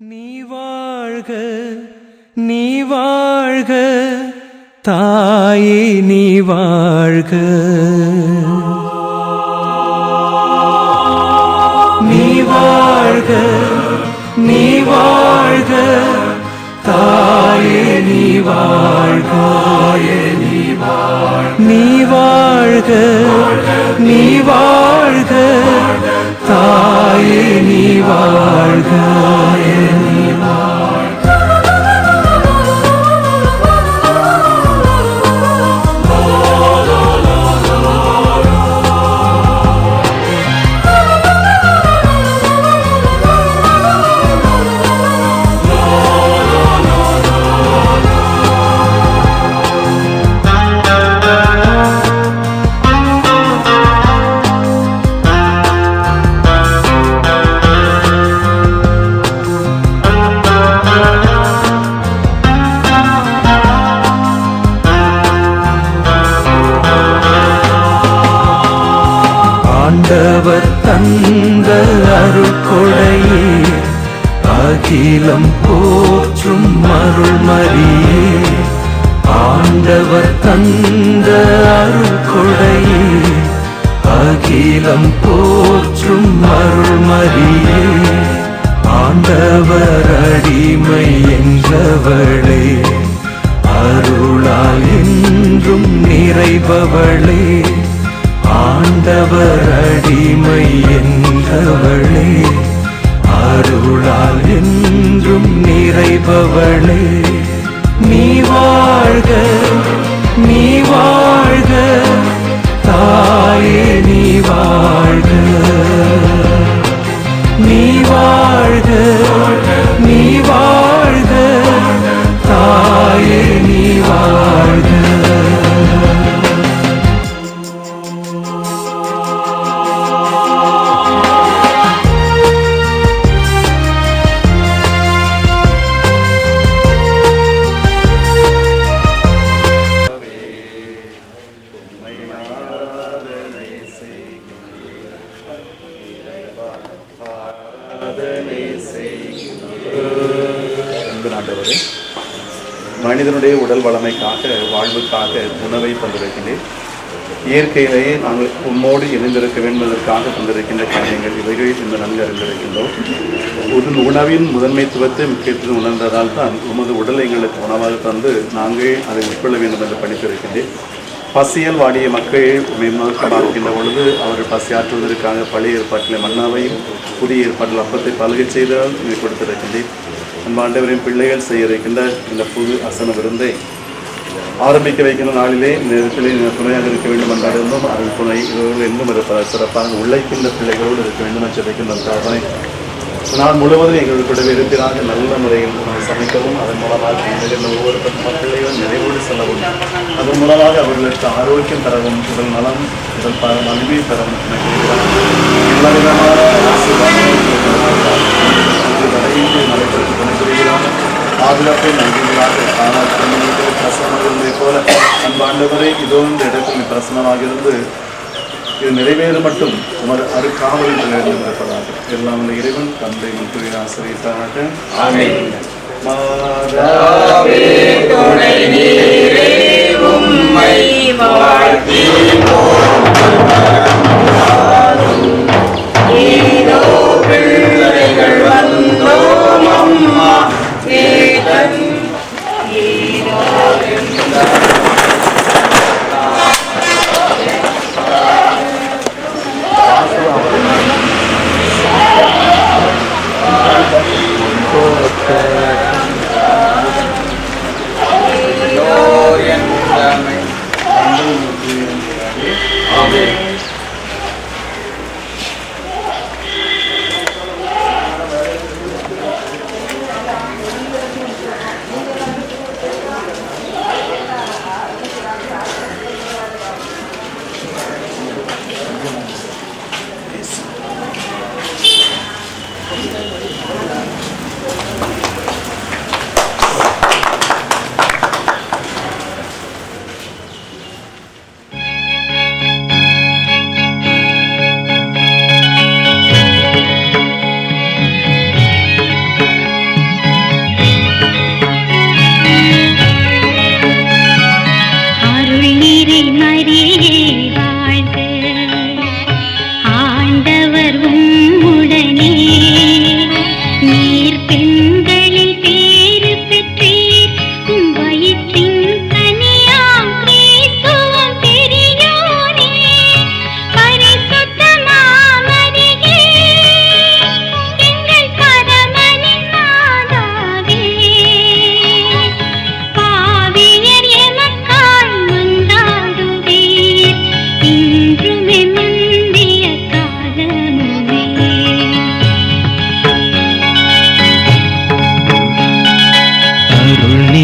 நீ வாழ்க நீ வாழ்க தாயே நீ வாழ்க. நீ வாழ்க நீ வாழ்க தாயே நீ வாழ்க. நீ வாழ்க நீ வாழ்க நீ வாழ்க தாயே நீ வாழ்க. அருள் அருள்மரியே ஆண்டவர் தந்த அருள் அருள்கொடையே அகிலம் போற்றும் அருள் அருள்மரியே ஆண்டவர் அடிமை என்றவளே அருளால் என்றும் நிறைபவளே ஆண்டவர் அடிமை என்றவளே. அருளால் என்றும் நிறைபவளே நீ வாழ்க நீ வாழ்க தாயே நீ வாழ்க. மனிதனுடைய உடல் வளமைக்காக வாழ்வுக்காக உணவை தந்திருக்கின்றேன். இயற்கையிலேயே நாங்கள் உம்மோடு இணைந்திருக்க வேண்டுவதற்காக தந்திருக்கின்ற காரியங்கள் இவைகள் இந்த நன்கு அறிந்திருக்கின்றோம். ஒரு உணவின் முதன்மைத்துவத்தை முக்கியத்துவம் உணர்ந்ததால் தான் உமது உடலை எங்களுக்கு உணவாக தந்து நாங்கள் அதை உட்கொள்ள வேண்டும் என்று படித்திருக்கின்றேன். பசியல் வாடிய மக்கள் மேம்படுத்த பார்க்கின்ற பொழுது அவர்கள் பசியாற்றுவதற்காக பழைய ஏற்பாட்டில் மன்னாவையும் புதிய ஏற்பாட்டில் அப்பத்தை பலகை செய்தால் இதை கொடுத்திருக்கின்றேன் பிள்ளைகள் செய்ய இருக்கின்ற இந்த புது அசன விருந்தை ஆரம்பிக்க வைக்கிற நாளிலே இந்த நேரத்திலே துணையாக இருக்க வேண்டும் என்றிருந்தும் அதன் துணை இவர்கள் இன்னும் இருப்பதால் சிறப்பாக உழைக்கின்ற பிள்ளைகளோடு இருக்க வேண்டும் என்று வைக்கின்ற பிரார்த்தனை நாள் முழுவதும் எங்களுக்கு கூடவே இருக்கிறாங்க நல்ல முறையில் சமைக்கவும் அதன் மூலமாக எங்கள் ஒவ்வொரு மக்களையும் நிறைவோடு செல்லவும். அதன் மூலமாக அவர்களுக்கு ஆரோக்கியம் தரவும் உடல் நலம் உடல் ப மனைவி தரவும் எல்லா விதமான வரையின்றி நடைபெற்று துணைபுரிகிறார் பாதுகாப்பை நல்குகிறார்கள் ஆனால் பிரசனமாக இருந்ததை போல அன்பாண்டவரை இதோ இந்த இடத்தில் பிரசனமாக இருந்து இது நிறைவேற மட்டும் உமது அருக்காவலில் நிறைவேறிருப்பதாக எல்லாம் உள்ள இறைவன் தந்தை முற்றுகை ஆசிரியத்தாராக மாதாவே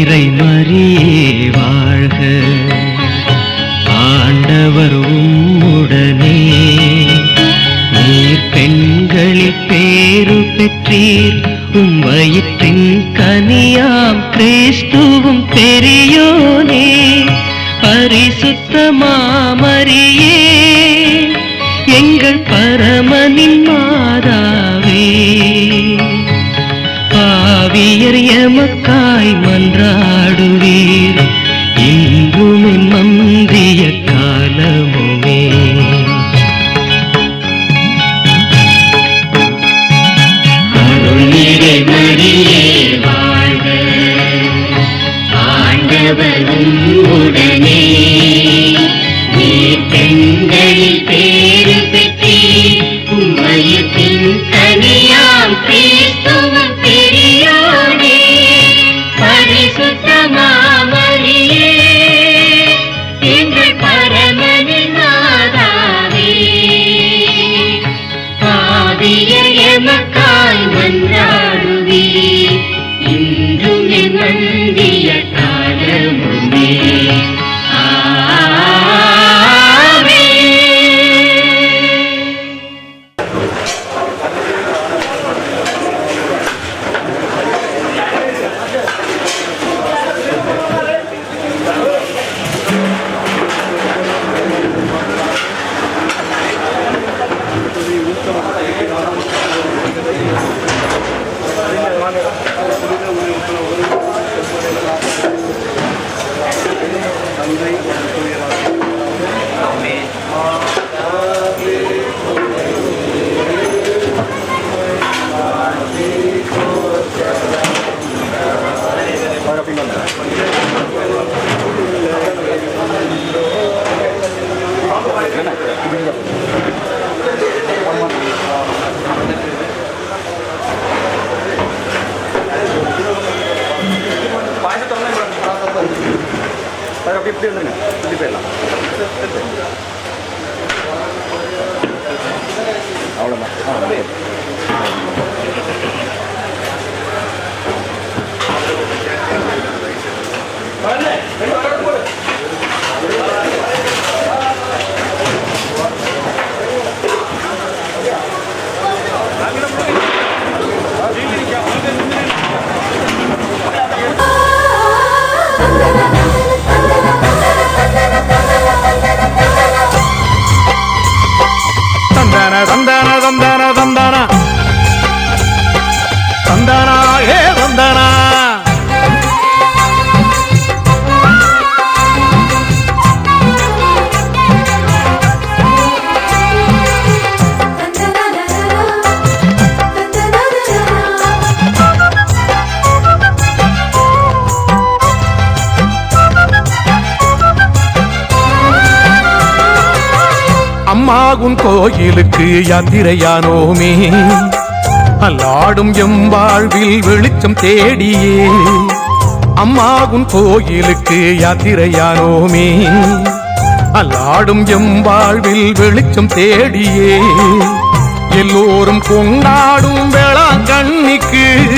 இறை மறியே வாழ்க. ஆண்டவர் உம்முடனே. நீர் பெண்களில் பேரு பெற்றீர். உம் வயிற்றின் கனியாம் கிறிஸ்துவும் பெரியோனே. பரிசுத்த மாமரியே. எங்கள் பரமனின் மாதாவே. பாவியர் எமக்காய் மன் அவரும் உடனே நீ பெண்களில் பேரு பெற்றி உமையத்தின் தனியாம் கிறிஸ்துவும் பெரியோனே. ಸರ್ ಫಿಫ್ಟಿ ಉಂಟು ಫಿಫ್ಟಿ ಇಲ್ಲ ಅವಳಮ್ಮ ಹಾಂ Vale, தந்தான தந்தான அம்மாகுன் கோயிலுக்கு யாத்திரையானோமே. அல்லாடும் எம் வாழ்வில் வெளிச்சம் தேடியே. அம்மாகுன் கோயிலுக்கு யாத்திரையானோமே. அல்லாடும் எம் வாழ்வில் வெளிச்சம் தேடியே. எல்லோரும் கொண்டாடும் வேளாங்கண்ணிக்கு.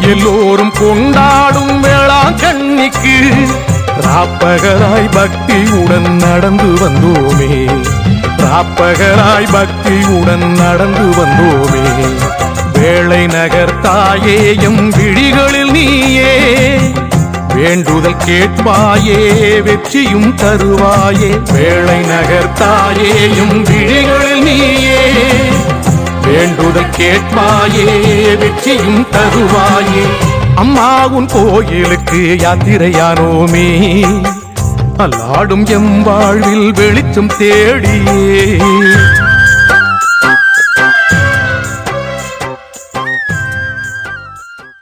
எல்லோரும் கொண்டாடும் வேளாங்கண்ணிக்கு. ராப்பகராய் பக்தியுடன் நடந்து வந்தோமே. ராப்பகராய் பக்தியுடன் நடந்து வந்தோமே. வேளை நகர் தாயேயும் விழிகளில் நீயே. வேண்டுதல் கேட்பாயே வெற்றியும் தருவாயே. வேளை நகர் தாயேயும் விழிகளில் நீயே. வேண்டுதல் கேட்பாயே வெற்றியும் தருவாயே. அம்மா உன் கோயிலுக்கு யாத்திரையானோமே. அல்லாடும் எம் வாழ்வில் வெளிச்சம் தேடியே.